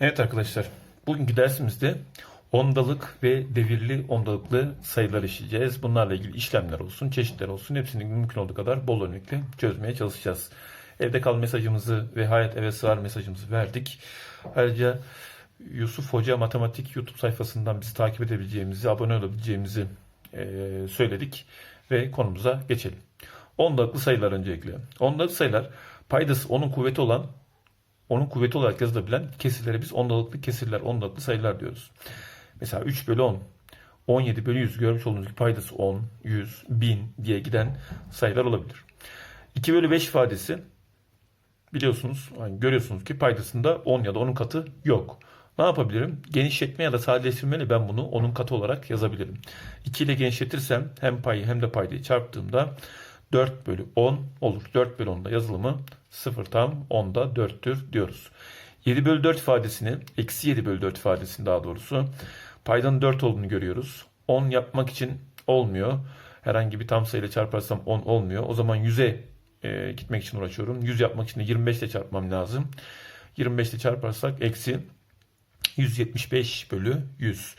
Evet arkadaşlar, bugünkü dersimizde ondalık ve devirli ondalıklı sayılar işleyeceğiz. Bunlarla ilgili işlemler olsun, çeşitler olsun hepsini mümkün olduğu kadar bol örnekle çözmeye çalışacağız. Evde kal mesajımızı ve hayat eve sığar mesajımızı verdik. Ayrıca Yusuf Hoca Matematik YouTube sayfasından bizi takip edebileceğimizi, abone olabileceğimizi eee, söyledik ve konumuza geçelim. Ondalıklı sayılar öncelikle. Ondalıklı sayılar paydası onun kuvveti olan onun kuvveti olarak yazılabilen kesirlere biz ondalıklı kesirler, ondalıklı sayılar diyoruz. Mesela 3 bölü 10, 17 bölü 100 görmüş olduğunuz gibi paydası 10, 100, 1000 diye giden sayılar olabilir. 2 bölü 5 ifadesi biliyorsunuz, yani görüyorsunuz ki paydasında 10 ya da onun katı yok. Ne yapabilirim? Genişletme ya da sadeleştirmeyle ben bunu onun katı olarak yazabilirim. 2 ile genişletirsem hem payı hem de paydayı çarptığımda 4 bölü 10 olur. 4 bölü 10'da yazılımı 0 tam 10'da 4'tür diyoruz. 7 bölü 4 ifadesini, eksi 7 bölü 4 ifadesini daha doğrusu paydanın 4 olduğunu görüyoruz. 10 yapmak için olmuyor. Herhangi bir tam sayıyla çarparsam 10 olmuyor. O zaman 100'e e, gitmek için uğraşıyorum. 100 yapmak için de 25 ile çarpmam lazım. 25 ile çarparsak eksi 175 bölü 100.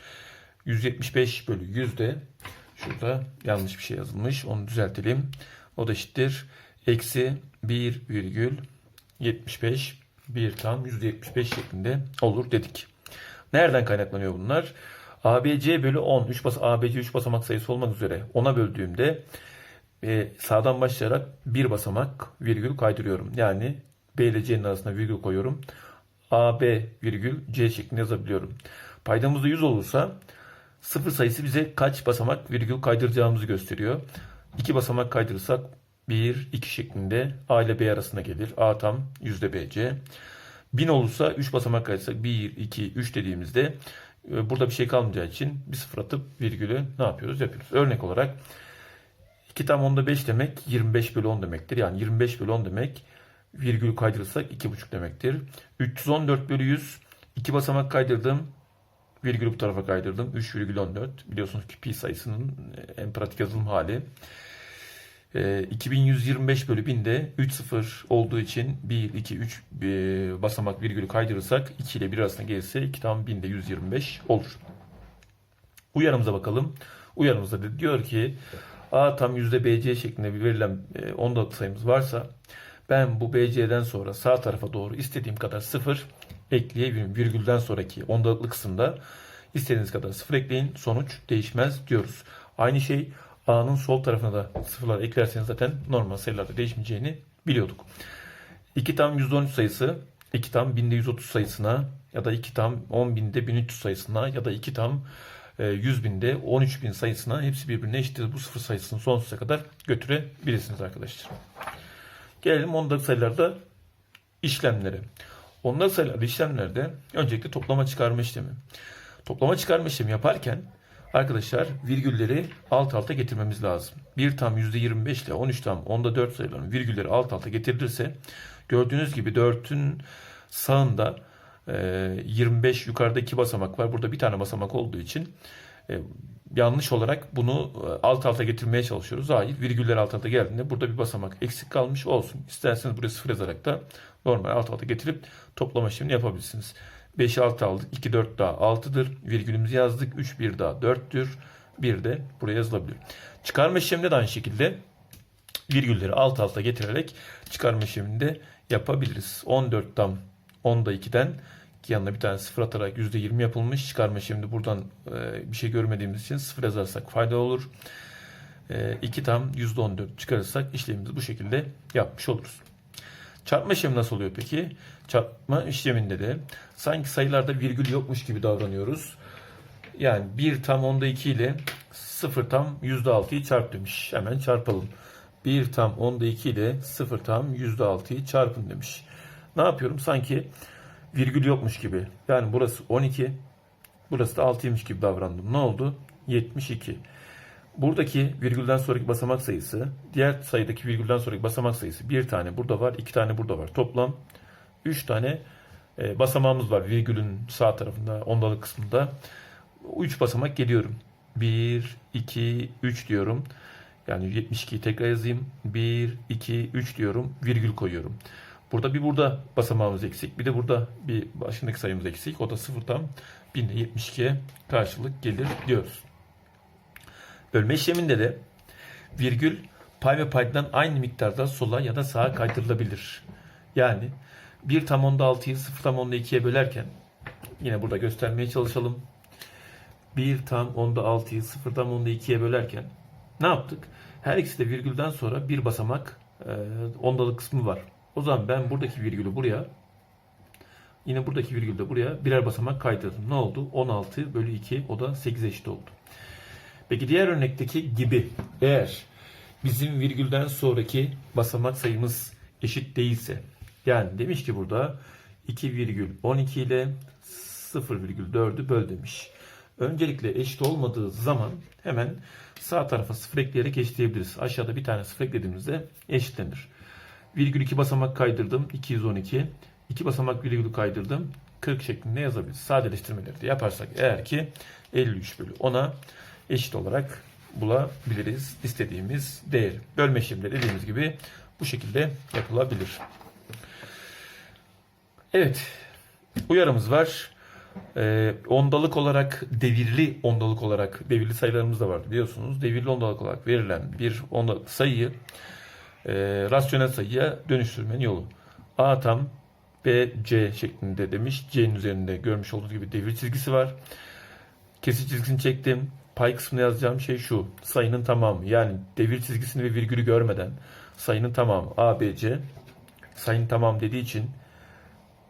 175 bölü 100 de şurada yanlış bir şey yazılmış. Onu düzeltelim. O da eşittir. Eksi 1,75 1 tam %75 şeklinde olur dedik. Nereden kaynaklanıyor bunlar? ABC bölü 10. 3 bas ABC 3 basamak sayısı olmak üzere 10'a böldüğümde e, sağdan başlayarak bir basamak virgül kaydırıyorum. Yani B ile C'nin arasına virgül koyuyorum. AB virgül C şeklinde yazabiliyorum. Paydamızda 100 olursa sıfır sayısı bize kaç basamak virgül kaydıracağımızı gösteriyor. 2 basamak kaydırırsak 1, 2 şeklinde A ile B arasına gelir. A tam BC. 1000 olursa 3 basamak kaydırırsak 1, 2, 3 dediğimizde e, burada bir şey kalmayacağı için bir sıfır atıp virgülü ne yapıyoruz? Yapıyoruz. Örnek olarak 2 tam onda 5 demek 25 bölü 10 demektir. Yani 25 bölü 10 demek virgül kaydırırsak 2,5 demektir. 314 bölü 100 2 basamak kaydırdım. Virgülü bu tarafa kaydırdım. 3,14. Biliyorsunuz ki pi sayısının en pratik yazılım hali. Ee, 2125 bölü 1000'de 3 sıfır olduğu için 1, 2, 3 e, basamak virgülü kaydırırsak 2 ile 1 arasında gelirse 2 tam 1000'de 125 olur. Uyarımıza bakalım. Uyarımızda da diyor ki A tam BC şeklinde bir verilen e, ondalık sayımız varsa ben bu BC'den sonra sağ tarafa doğru istediğim kadar sıfır ekleyebilirim. Virgülden sonraki ondalıklı kısımda istediğiniz kadar sıfır ekleyin. Sonuç değişmez diyoruz. Aynı şey A'nın sol tarafına da sıfırlar eklerseniz zaten normal sayılarda değişmeyeceğini biliyorduk. 2 tam %13 sayısı 2 tam binde 130 sayısına ya da 2 tam 10 binde 1300 sayısına ya da 2 tam e, 100 binde 13 bin sayısına hepsi birbirine eşittir. Bu sıfır sayısını sonsuza kadar götürebilirsiniz arkadaşlar. Gelelim ondalık sayılarda işlemlere. Ondalık sayılarda işlemlerde öncelikle toplama çıkarma işlemi. Toplama çıkarma işlemi yaparken arkadaşlar virgülleri alt alta getirmemiz lazım. 1 tam %25 ile 13 tam onda 4 sayıların virgülleri alt alta getirilirse gördüğünüz gibi 4'ün sağında e, 25 yukarıda 2 basamak var. Burada bir tane basamak olduğu için e, yanlış olarak bunu e, alt alta getirmeye çalışıyoruz. Hayır virgüller alt alta geldiğinde burada bir basamak eksik kalmış olsun. İsterseniz buraya sıfır yazarak da normal alt alta getirip toplama işlemini yapabilirsiniz. 5'i 6 aldık. 2 4 daha 6'dır. Virgülümüzü yazdık. 3 1 daha 4'tür. 1 de buraya yazılabilir. Çıkarma işleminde de aynı şekilde virgülleri alt alta getirerek çıkarma işlemini de yapabiliriz. 14 tam 10'da 2'den yanına bir tane sıfır atarak %20 yapılmış. Çıkarma işleminde buradan e, bir şey görmediğimiz için sıfır yazarsak fayda olur. E, 2 tam %14 çıkarırsak işlemimizi bu şekilde yapmış oluruz. Çarpma işlemi nasıl oluyor peki? Çarpma işleminde de sanki sayılarda virgül yokmuş gibi davranıyoruz. Yani 1 tam onda 2 ile 0 tam %6'yı çarp demiş. Hemen çarpalım. 1 tam onda 2 ile 0 tam %6'yı çarpın demiş. Ne yapıyorum? Sanki virgül yokmuş gibi. Yani burası 12, burası da 6'ymış gibi davrandım. Ne oldu? 72. Buradaki virgülden sonraki basamak sayısı, diğer sayıdaki virgülden sonraki basamak sayısı bir tane burada var, iki tane burada var. Toplam 3 tane e, basamağımız var virgülün sağ tarafında, ondalık kısmında. 3 basamak geliyorum. 1, 2, 3 diyorum. Yani 72'yi tekrar yazayım. 1, 2, 3 diyorum. Virgül koyuyorum. Burada bir burada basamağımız eksik. Bir de burada bir başındaki sayımız eksik. O da 0 tam 1072'ye karşılık gelir diyoruz. Bölme işleminde de virgül pay ve paydan aynı miktarda sola ya da sağa kaydırılabilir. Yani 1 tam onda 6'yı 0 tam onda 2'ye bölerken yine burada göstermeye çalışalım. 1 tam onda 6'yı 0 tam onda 2'ye bölerken ne yaptık? Her ikisi de virgülden sonra bir basamak e, ondalık kısmı var. O zaman ben buradaki virgülü buraya yine buradaki virgülü de buraya birer basamak kaydırdım. Ne oldu? 16 bölü 2 o da 8 eşit oldu. Peki diğer örnekteki gibi eğer bizim virgülden sonraki basamak sayımız eşit değilse yani demiş ki burada 2,12 ile 0,4'ü böl demiş. Öncelikle eşit olmadığı zaman hemen sağ tarafa sıfır ekleyerek eşitleyebiliriz. Aşağıda bir tane sıfır eklediğimizde eşitlenir. Virgül 2 basamak kaydırdım 212. 2 basamak virgülü kaydırdım 40 şeklinde yazabiliriz. Sadeleştirmeleri de yaparsak eğer ki 53 bölü 10'a eşit olarak bulabiliriz istediğimiz değeri. Bölme işlemleri dediğimiz gibi bu şekilde yapılabilir. Evet. Uyarımız var. Ee, ondalık olarak devirli ondalık olarak devirli sayılarımız da var biliyorsunuz. Devirli ondalık olarak verilen bir ondalık sayıyı e, rasyonel sayıya dönüştürmenin yolu. A tam B C şeklinde demiş. C'nin üzerinde görmüş olduğunuz gibi devir çizgisi var. Kesir çizgisini çektim. Pay kısmına yazacağım şey şu. Sayının tamamı. Yani devir çizgisini ve virgülü görmeden sayının tamamı A, B, C. Sayının tamamı dediği için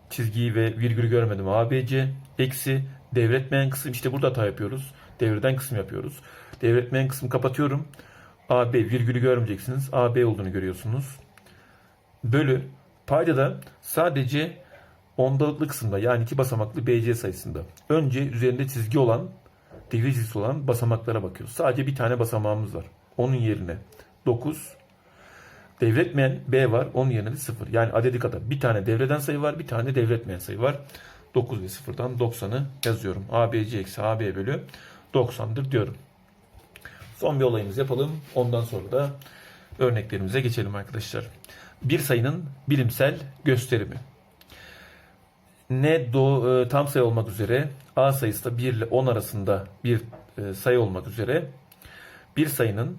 çizgiyi ve virgülü görmedim. A, B, C. Eksi devretmeyen kısım. işte burada hata yapıyoruz. Devreden kısım yapıyoruz. Devretmeyen kısmı kapatıyorum. A, B virgülü görmeyeceksiniz. A, B olduğunu görüyorsunuz. Bölü payda da sadece ondalıklı kısımda yani iki basamaklı BC sayısında. Önce üzerinde çizgi olan çizgisi olan basamaklara bakıyoruz. Sadece bir tane basamağımız var. Onun yerine 9 devretmeyen B var. Onun yerine de 0. Yani adedi kadar. Bir tane devreden sayı var. Bir tane devretmeyen sayı var. 9 ve 0'dan 90'ı yazıyorum. ABC eksi AB bölü 90'dır diyorum. Son bir olayımız yapalım. Ondan sonra da örneklerimize geçelim arkadaşlar. Bir sayının bilimsel gösterimi. Ne do, e, tam sayı olmak üzere A sayısı da 1 ile 10 arasında bir e, sayı olmak üzere bir sayının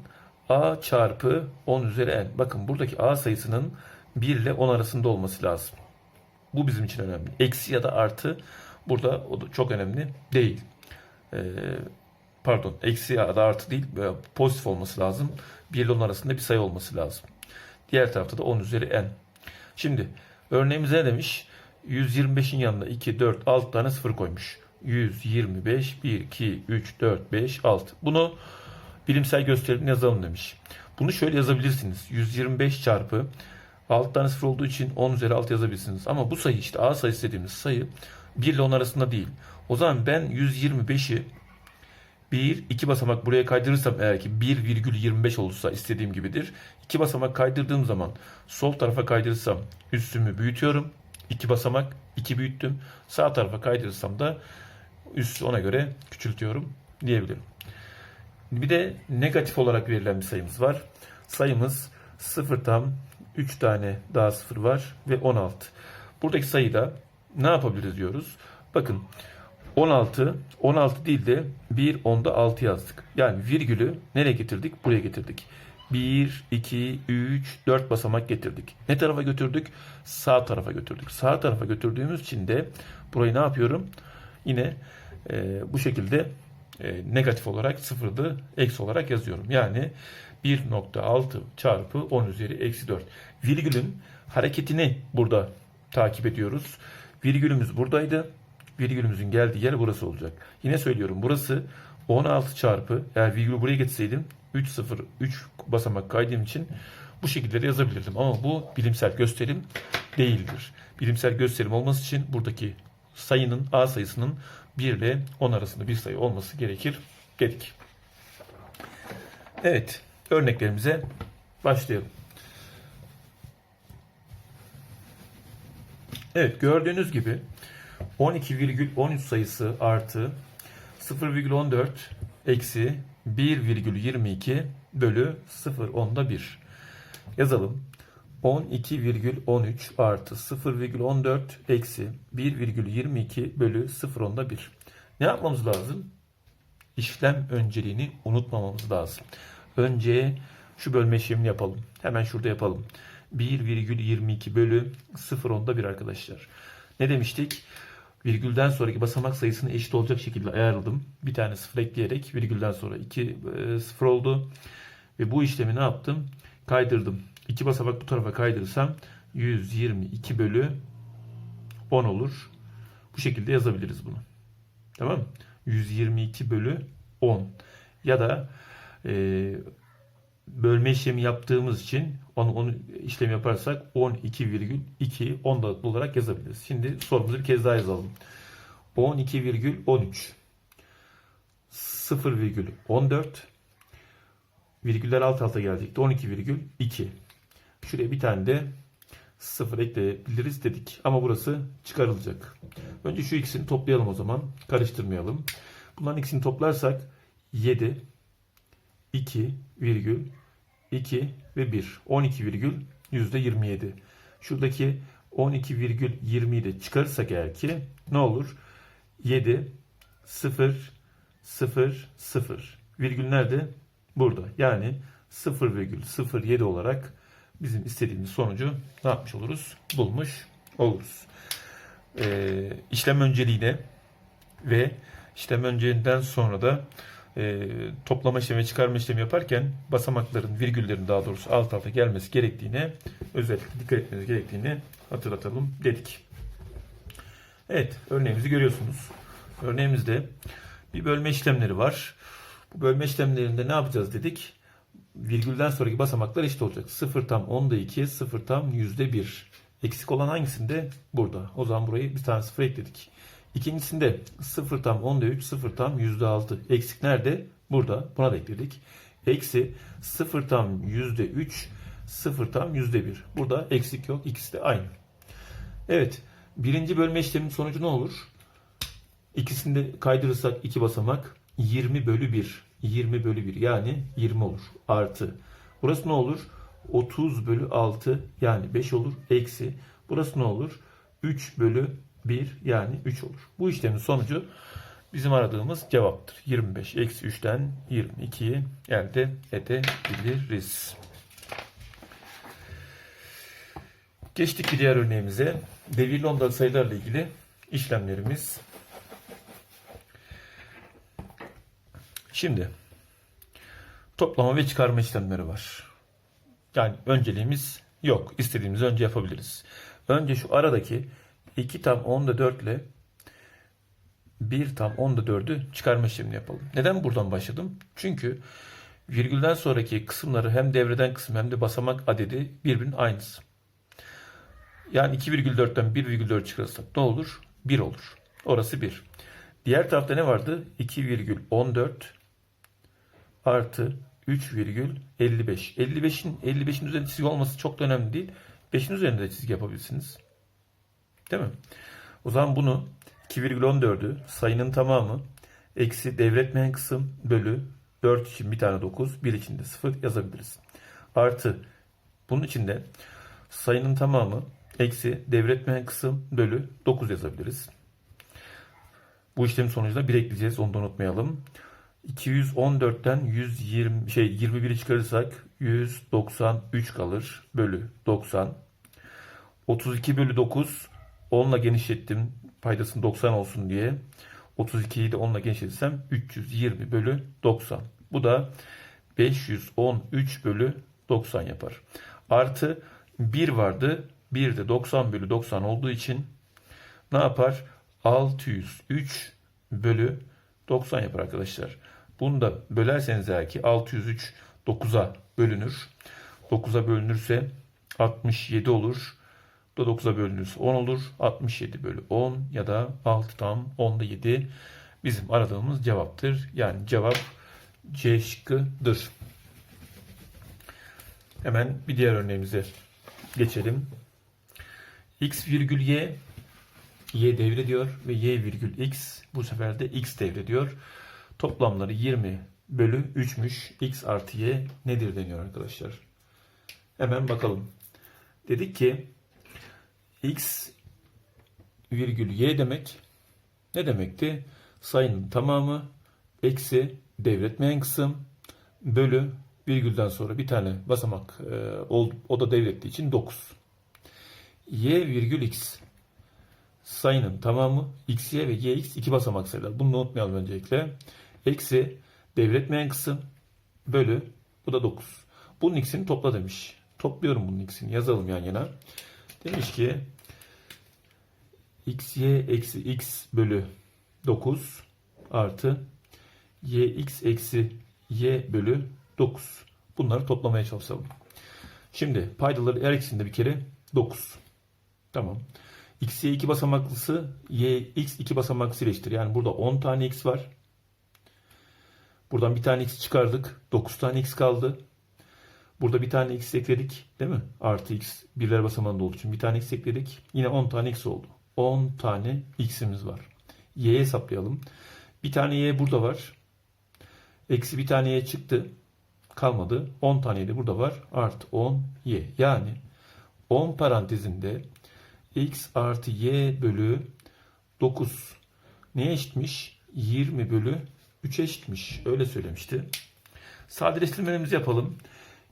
A çarpı 10 üzeri n. Bakın buradaki A sayısının 1 ile 10 arasında olması lazım. Bu bizim için önemli. Eksi ya da artı burada o da çok önemli değil. Ee, pardon eksi ya da artı değil pozitif olması lazım. 1 ile 10 arasında bir sayı olması lazım. Diğer tarafta da 10 üzeri n. Şimdi örneğimize ne demiş? 125'in yanına 2, 4, 6 tane sıfır koymuş. 125, 1, 2, 3, 4, 5, 6. Bunu bilimsel gösterimle yazalım demiş. Bunu şöyle yazabilirsiniz. 125 çarpı 6 tane sıfır olduğu için 10 üzeri 6 yazabilirsiniz. Ama bu sayı işte A sayısı dediğimiz sayı 1 ile 10 arasında değil. O zaman ben 125'i 1, 2 basamak buraya kaydırırsam eğer ki 1,25 olursa istediğim gibidir. 2 basamak kaydırdığım zaman sol tarafa kaydırırsam üstümü büyütüyorum. 2 basamak 2 büyüttüm. Sağ tarafa kaydırırsam da üstü ona göre küçültüyorum diyebilirim. Bir de negatif olarak verilen bir sayımız var. Sayımız 0 tam 3 tane daha 0 var ve 16. Buradaki sayıda ne yapabiliriz diyoruz. Bakın 16, 16 değil de 1, onda 6 yazdık. Yani virgülü nereye getirdik? Buraya getirdik. 1, 2, 3, 4 basamak getirdik. Ne tarafa götürdük? Sağ tarafa götürdük. Sağ tarafa götürdüğümüz için de burayı ne yapıyorum? Yine e, bu şekilde e, negatif olarak sıfırdı eksi olarak yazıyorum. Yani 1.6 çarpı 10 üzeri eksi 4. Virgülün hareketini burada takip ediyoruz. Virgülümüz buradaydı. Virgülümüzün geldiği yer burası olacak. Yine söylüyorum burası 16 çarpı eğer virgülü buraya getirseydim 3 0 3 basamak kaydığım için bu şekilde de yazabilirdim. Ama bu bilimsel gösterim değildir. Bilimsel gösterim olması için buradaki sayının A sayısının 1 ile 10 arasında bir sayı olması gerekir dedik. Evet, örneklerimize başlayalım. Evet, gördüğünüz gibi 12,13 sayısı artı 0,14 eksi 1,22 bölü 0 onda 1. Yazalım. 12,13 artı 0,14 eksi 1,22 bölü 0.1. Ne yapmamız lazım? İşlem önceliğini unutmamamız lazım. Önce şu bölme işlemini yapalım. Hemen şurada yapalım. 1,22 bölü 0.1 arkadaşlar. Ne demiştik? Virgülden sonraki basamak sayısını eşit olacak şekilde ayarladım. Bir tane sıfır ekleyerek virgülden sonra 2 sıfır oldu. Ve bu işlemi ne yaptım? Kaydırdım. İki basamak bu tarafa kaydırırsam 122 bölü 10 olur. Bu şekilde yazabiliriz bunu. Tamam mı? 122 bölü 10. Ya da e, bölme işlemi yaptığımız için onu, onu işlem yaparsak 12,2 10 da olarak yazabiliriz. Şimdi sorumuzu bir kez daha yazalım. 12,13 0,14 virgüller alt alta gelecekti. 12,2 Şuraya bir tane de 0 ekleyebiliriz dedik. Ama burası çıkarılacak. Önce şu ikisini toplayalım o zaman. Karıştırmayalım. Bunların ikisini toplarsak 7, 2, virgül, 2 ve 1. 12 virgül yüzde 27. Şuradaki 12 virgül 20'yi de çıkarırsak eğer ki ne olur? 7, 0, 0, 0. Virgül nerede? Burada. Yani 0,07 olarak bizim istediğimiz sonucu ne yapmış oluruz? Bulmuş oluruz. Ee, işlem önceliğine ve işlem önceliğinden sonra da e, toplama işlemi, çıkarma işlemi yaparken basamakların, virgüllerin daha doğrusu alt alta gelmesi gerektiğine özellikle dikkat etmeniz gerektiğini hatırlatalım dedik. Evet, örneğimizi görüyorsunuz. Örneğimizde bir bölme işlemleri var. Bu bölme işlemlerinde ne yapacağız dedik? Virgülden sonraki basamaklar eşit olacak. 0 tam 10'da 2, 0 tam yüzde 1. Eksik olan hangisinde? Burada. O zaman burayı bir tane sıfır ekledik. İkincisinde 0 tam 10'da 3, 0 tam yüzde 6. Eksik nerede? Burada. Buna da ekledik. Eksi 0 tam yüzde 3, 0 tam yüzde 1. Burada eksik yok. İkisi de aynı. Evet. Birinci bölme işleminin sonucu ne olur? İkisini de kaydırırsak iki basamak 20 bölü 1. 20 bölü 1 yani 20 olur. Artı. Burası ne olur? 30 bölü 6 yani 5 olur. Eksi. Burası ne olur? 3 bölü 1 yani 3 olur. Bu işlemin sonucu bizim aradığımız cevaptır. 25 eksi 3'ten 22'yi elde edebiliriz. Geçtik bir diğer örneğimize. Devirli ondalık sayılarla ilgili işlemlerimiz. Şimdi toplama ve çıkarma işlemleri var. Yani önceliğimiz yok. İstediğimizi önce yapabiliriz. Önce şu aradaki 2 tam 10'da 4 ile 1 tam 10'da 4'ü çıkarma işlemini yapalım. Neden buradan başladım? Çünkü virgülden sonraki kısımları hem devreden kısım hem de basamak adedi birbirinin aynısı. Yani 2,4'ten 1,4 çıkarırsak ne olur? 1 olur. Orası 1. Diğer tarafta ne vardı? 2,14 artı 3,55. 55'in 55'in üzerinde çizgi olması çok da önemli değil. 5'in üzerinde de çizgi yapabilirsiniz. Değil mi? O zaman bunu 2,14'ü sayının tamamı eksi devretmeyen kısım bölü 4 için bir tane 9, 1 için de 0 yazabiliriz. Artı bunun içinde sayının tamamı eksi devretmeyen kısım bölü 9 yazabiliriz. Bu işlemin sonucunda 1 ekleyeceğiz. Onu da unutmayalım. 214'ten 120 şey 21'i çıkarırsak 193 kalır bölü 90. 32 bölü 9 10'la genişlettim paydasını 90 olsun diye. 32'yi de 10'la genişletirsem 320 bölü 90. Bu da 513 bölü 90 yapar. Artı 1 vardı. 1 de 90 bölü 90 olduğu için ne yapar? 603 bölü 90 yapar arkadaşlar. Bunu da bölerseniz eğer ki 603 9'a bölünür. 9'a bölünürse 67 olur. Bu da 9'a bölünürse 10 olur. 67 bölü 10 ya da 6 tam 10'da 7 bizim aradığımız cevaptır. Yani cevap C şıkkıdır. Hemen bir diğer örneğimize geçelim. X virgül Y Y devrediyor ve Y virgül X bu sefer de X devrediyor. Toplamları 20 bölü 3'müş. X artı Y nedir deniyor arkadaşlar. Hemen bakalım. Dedik ki x virgül y demek ne demekti? Sayının tamamı eksi devretmeyen kısım bölü virgülden sonra bir tane basamak e, ol- o da devrettiği için 9. y virgül x sayının tamamı x, y ve y, x iki basamak sayılar. Bunu unutmayalım öncelikle. Eksi devretmeyen kısım bölü bu da 9. Bunun x'ini topla demiş. Topluyorum bunun x'ini yazalım yan yana. Demiş ki x, y eksi x bölü 9 artı y x eksi y bölü 9. Bunları toplamaya çalışalım. Şimdi paydaları her ikisinde bir kere 9. Tamam. X, Y iki basamaklısı Y, X iki basamaklısı eşittir. Yani burada 10 tane X var. Buradan bir tane X çıkardık. 9 tane X kaldı. Burada bir tane X ekledik. Değil mi? Artı X birler basamağında olduğu için bir tane X ekledik. Yine 10 tane X oldu. 10 tane X'imiz var. Y'ye hesaplayalım. Bir tane Y burada var. Eksi bir tane Y çıktı. Kalmadı. 10 tane de burada var. Artı 10 Y. Yani 10 parantezinde x artı y bölü 9 neye eşitmiş? 20 bölü 3'e eşitmiş. Öyle söylemişti. Sadeleştirmelerimizi yapalım.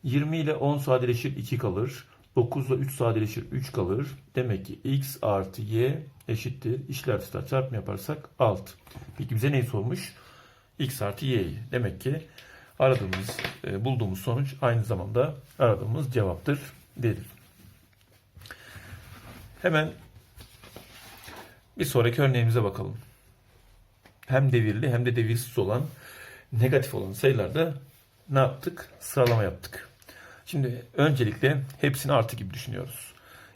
20 ile 10 sadeleşir 2 kalır. 9 ile 3 sadeleşir 3 kalır. Demek ki x artı y eşittir. İşler tutar çarpma yaparsak 6. Peki bize neyi sormuş? x artı y'yi. Demek ki aradığımız, e, bulduğumuz sonuç aynı zamanda aradığımız cevaptır dedik. Hemen bir sonraki örneğimize bakalım. Hem devirli hem de devirsiz olan negatif olan sayılarda ne yaptık? Sıralama yaptık. Şimdi öncelikle hepsini artı gibi düşünüyoruz.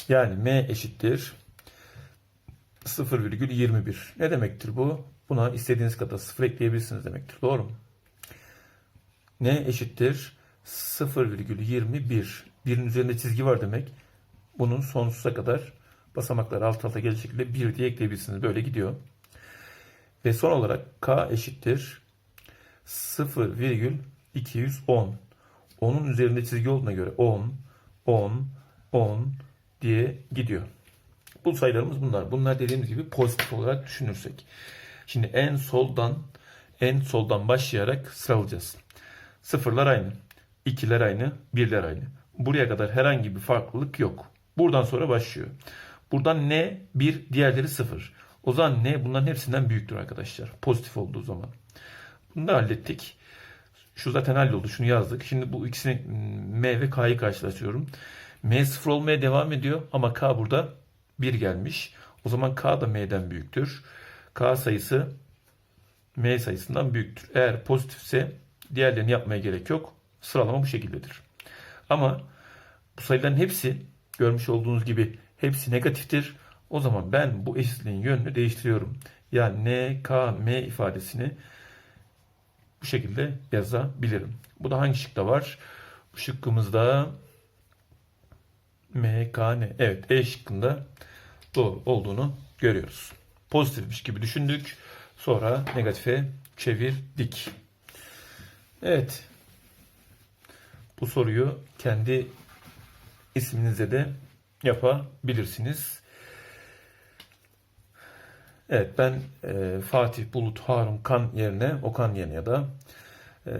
Yani m eşittir 0,21. Ne demektir bu? Buna istediğiniz kadar sıfır ekleyebilirsiniz demektir. Doğru mu? n eşittir 0,21. Birin üzerinde çizgi var demek. Bunun sonsuza kadar basamaklar alt alta gelecek şekilde 1 diye ekleyebilirsiniz. Böyle gidiyor. Ve son olarak k eşittir 0,210. Onun üzerinde çizgi olduğuna göre 10, 10, 10 diye gidiyor. Bu sayılarımız bunlar. Bunlar dediğimiz gibi pozitif olarak düşünürsek. Şimdi en soldan en soldan başlayarak sıralayacağız. Sıfırlar aynı. ikiler aynı. Birler aynı. Buraya kadar herhangi bir farklılık yok. Buradan sonra başlıyor. Buradan ne? 1, diğerleri 0. O zaman ne? Bunların hepsinden büyüktür arkadaşlar. Pozitif olduğu zaman. Bunu da hallettik. Şu zaten halloldu. Şunu yazdık. Şimdi bu ikisini M ve K'yı karşılaştırıyorum. M 0 olmaya devam ediyor ama K burada 1 gelmiş. O zaman K da M'den büyüktür. K sayısı M sayısından büyüktür. Eğer pozitifse diğerlerini yapmaya gerek yok. Sıralama bu şekildedir. Ama bu sayıların hepsi görmüş olduğunuz gibi hepsi negatiftir. O zaman ben bu eşitliğin yönünü değiştiriyorum. Yani n, k, m ifadesini bu şekilde yazabilirim. Bu da hangi şıkta var? Bu şıkkımızda m, k, n. Evet E şıkkında doğru olduğunu görüyoruz. Pozitifmiş gibi düşündük. Sonra negatife çevirdik. Evet. Bu soruyu kendi isminize de yapabilirsiniz. Evet ben e, Fatih Bulut Harun Kan yerine Okan yerine ya da e,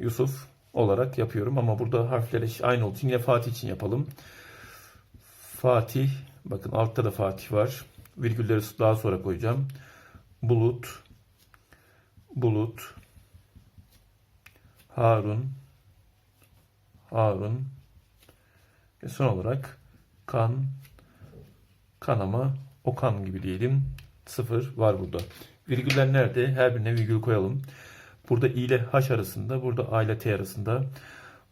Yusuf olarak yapıyorum ama burada harfler aynı olduğu yine Fatih için yapalım. Fatih bakın altta da Fatih var. Virgülleri daha sonra koyacağım. Bulut Bulut Harun Harun ve son olarak kan, kanama, okan gibi diyelim. Sıfır var burada. Virgüller nerede? Her birine virgül koyalım. Burada i ile h arasında, burada a ile t arasında.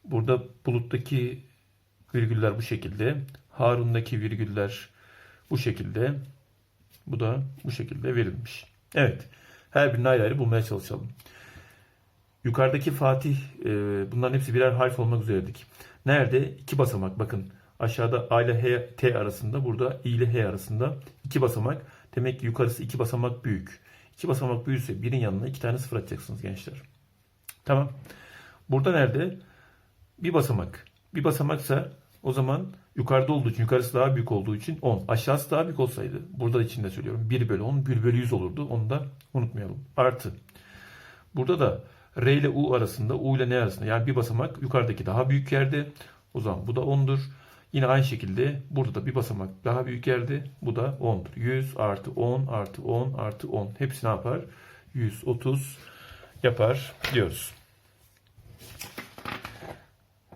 Burada buluttaki virgüller bu şekilde. Harun'daki virgüller bu şekilde. Bu da bu şekilde verilmiş. Evet. Her birini ayrı ayrı bulmaya çalışalım. Yukarıdaki Fatih, e, bunların hepsi birer harf olmak üzeredik. Nerede? İki basamak. Bakın aşağıda A ile H, T arasında, burada I ile H arasında iki basamak. Demek ki yukarısı iki basamak büyük. İki basamak büyürse birin yanına iki tane sıfır atacaksınız gençler. Tamam. Burada nerede? Bir basamak. Bir basamaksa o zaman Yukarıda olduğu için, yukarısı daha büyük olduğu için 10. Aşağısı daha büyük olsaydı, burada da içinde söylüyorum, 1 bölü 10, 1 bölü 100 olurdu. Onu da unutmayalım. Artı. Burada da R ile U arasında, U ile N arasında yani bir basamak yukarıdaki daha büyük yerde. O zaman bu da 10'dur. Yine aynı şekilde burada da bir basamak daha büyük yerde. Bu da 10'dur. 100 artı 10 artı 10 artı 10. Hepsi ne yapar? 130 yapar diyoruz.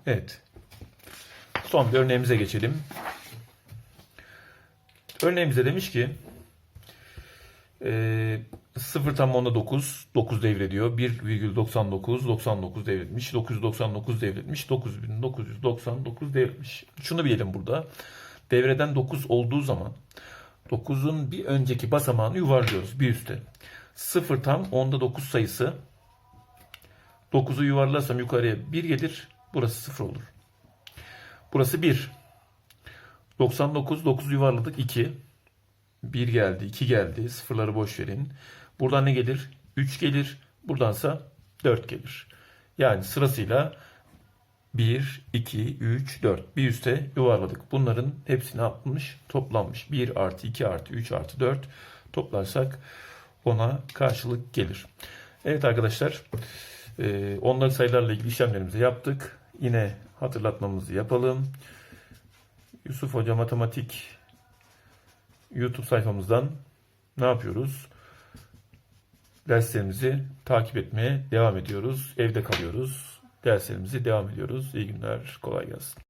Evet. Son bir örneğimize geçelim. Örneğimizde demiş ki e, 0 tam onda 9, 9 devrediyor. 1,99, 99 devretmiş. 999 devretmiş. 9999 devretmiş. Şunu bilelim burada. Devreden 9 olduğu zaman 9'un bir önceki basamağını yuvarlıyoruz bir üste. 0 tam onda 9 sayısı. 9'u yuvarlarsam yukarıya 1 gelir. Burası 0 olur. Burası 1. 99, 9 yuvarladık 2. 1 geldi, 2 geldi. Sıfırları boş verin. Buradan ne gelir? 3 gelir. Buradansa 4 gelir. Yani sırasıyla 1, 2, 3, 4. Bir üste yuvarladık. Bunların hepsi ne yapmış? Toplanmış. 1 artı 2 artı 3 artı 4 toplarsak ona karşılık gelir. Evet arkadaşlar. e, Onları sayılarla ilgili işlemlerimizi yaptık. Yine hatırlatmamızı yapalım. Yusuf Hoca Matematik YouTube sayfamızdan ne yapıyoruz? Derslerimizi takip etmeye devam ediyoruz. Evde kalıyoruz. Derslerimizi devam ediyoruz. İyi günler, kolay gelsin.